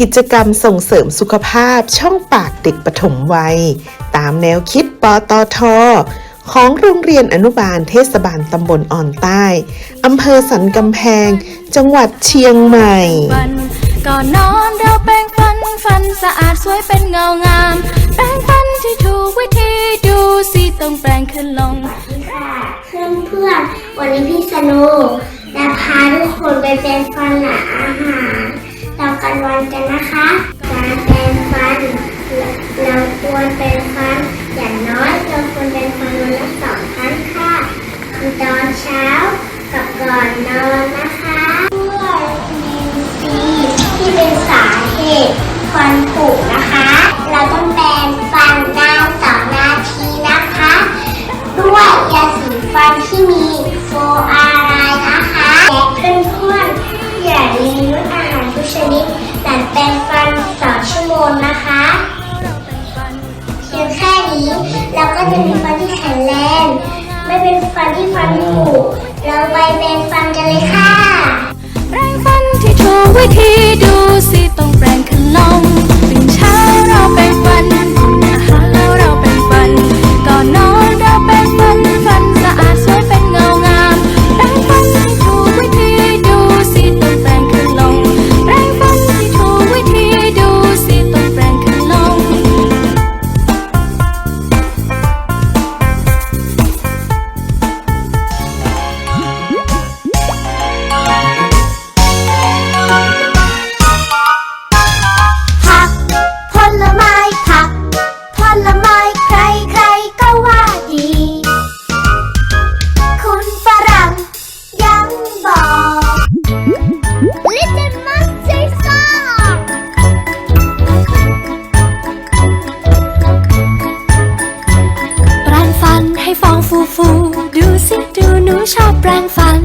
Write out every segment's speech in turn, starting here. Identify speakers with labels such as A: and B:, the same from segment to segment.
A: กิจกรรมส่งเสริมสุขภาพช่องปากเด็กปฐมวัย ตามแนวคิดปตทของโรงเรียนอนุบาลเทศบาลตำบลอ่อนใต้ อำเภอสันกำแพง จังหวัดเชียงใหม่
B: ฟันก่อนนอนเราแปรงฟันฟันสะอาดสวยเป็นเงางาม แปรงฟันที่ถูกวิธีดูสิต้องแปรงขึ้นลง
C: ค่ะเพื่อนเพื่อนๆวันนี้พี่สนุกจะพาทุกคนไปเป็นฟันหาอาหาร ตอนกางวันกันนะคะ การแปรงฟัน เราควรแปรงฟัน อย่างน้อยเราควรแปรงฟันวันละสองครั้งค่ะคือตอนเช้ากับก่อนนอนนะคะเพื่อวิตามินซีที่เป็นสาเหตุฟันผุนะคะ เราต้องแปรงฟันนานต่อนาทีนะคะ ด้วยยาสีฟันที่มีโฟอาร์ไลน์นะคะและเพื่อนๆอย่าลืม กชนิดหลังแปรงฟันสองชั่วโมงนะคะเพียงแค่นี้เราก็จะมีฟันที่แข็งแรงไม่เป็นฟันที่ฟันผุเราไป
B: แปรงฟันกันเลยค่ะ แปรงฟันที่ถูกวิธีดูสิ
C: Little Mustard Song
B: แปรงฟันให้ฟองฟูฟู ดูสิดูหนูชอบแปรงฟัน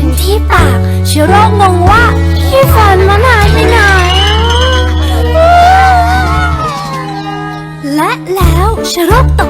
B: ถึงที่ปาก เชื้อโรคงงว่าที่ฟันมันหายไปไหน และแล้วเชื้อโรคตก